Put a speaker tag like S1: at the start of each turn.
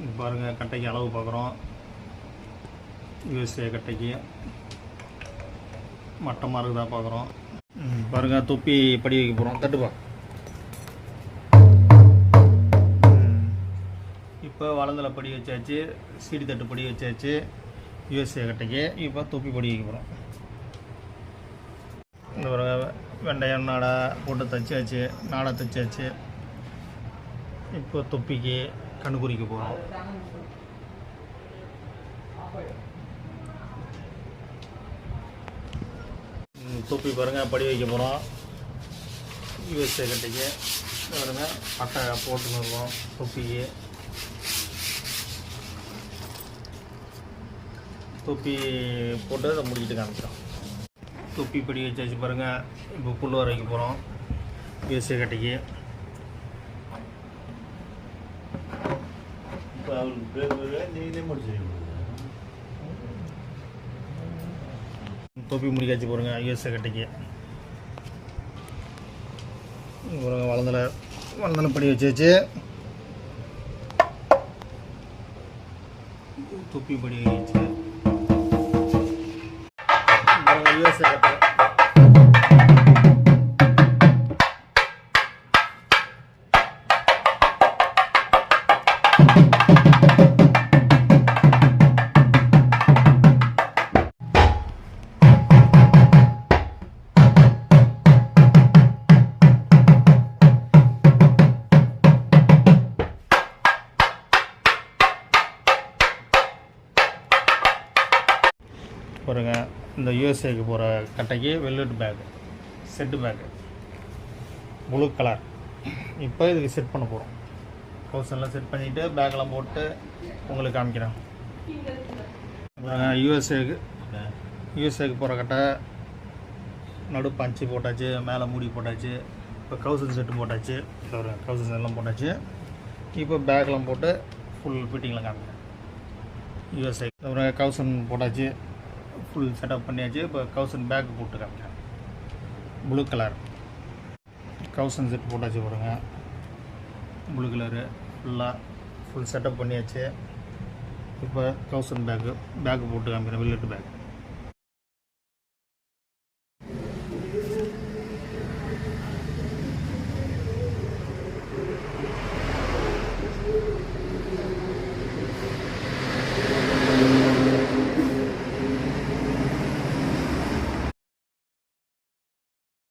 S1: இங்க பாருங்க கட்டைக்கு அளவு பார்க்குறோம். யூஎஸ்ஏ கட்டைக்கு. மட்டமாக இருக்குதா பார்க்குறோம். பாருங்க தொப்பி படி வைக்க போகிறோம் தட்டுப்பா இப்போ வளந்தலை படி வச்சாச்சு சீடி தட்டு படி வச்சாச்சு யூஎஸ்ஏ கட்டைக்கு. இப்போ தொப்பி படி வைக்க போகிறோம் இந்த பிறகு வெண்டையம் நாடா போட்டு தைச்சாச்சு நாடா தைச்சாச்சு. இப்போ தொப்பிக்கு கண்டுபிடிக்க போகிறோம் தொப்பி பாருங்கள் படி வைக்க போகிறோம் யூஎஸ்ஏ கட்டைக்கு. பாருங்க அட்டை போட்டுன்னு இருக்கோம் தொப்பிக்கு. தொப்பி போட்டு அதை முடிக்கிட்டு காமிக்கிறோம். தொப்பி படி வச்சாச்சு பாருங்கள் இப்போ புல் வைக்க போகிறோம் யூஎஸ்ஏ கட்டைக்கு.
S2: இப்போ பேர் பேர் நீங்களே முடிச்சிருக்கீங்க
S1: தொப்பி முடிக்காச்சு பாருங்க யூஎஸ்ஏ கட்டைக்கு இங்க பாருங்க வளர்ந்தல வளர்ந்தல படி வச்சாச்சு தொப்பி படி வச்சு யூஎஸ்ஏ கட்டை பாருங்க இந்த யூஎஸ்ஏக்கு போகிற கட்டைக்கு velvet bag set bag blue colour இப்போ இதுக்கு செட் பண்ண போகிறோம் கவுசன்லாம் செட் பண்ணிவிட்டு பேக்கெல்லாம் போட்டு உங்களுக்கு காமிக்கிறேன். யூஎஸ்ஏக்கு யூஎஸ்ஏக்கு போகிற கட்டை நடு பஞ்சு போட்டாச்சு மேலே மூடி போட்டாச்சு இப்போ கவுசன் செட்டு போட்டாச்சு ஒரு கவுசன் எல்லாம் போட்டாச்சு. இப்போ பேக்கெலாம் போட்டு ஃபுல் ஃபிட்டிங்லாம் காமிக்கிறேன். யூஎஸ்ஏ அப்புறம் கவுசன் போட்டாச்சு. ஃபுல் செட்டப் பண்ணியாச்சு. இப்போ கவுசன் பேக்கு போட்டு காமிக்கிறேன் ப்ளூ கலர் கவுசன் செட் போட்டாச்சு பாருங்கள் ப்ளூ கலரு ஃபுல்லாக ஃபுல் செட்டப் பண்ணியாச்சு. இப்போ கவுசன் பேக்கு பேக்கு போட்டு காமிக்கிறேன் வில்லட்டு பேக்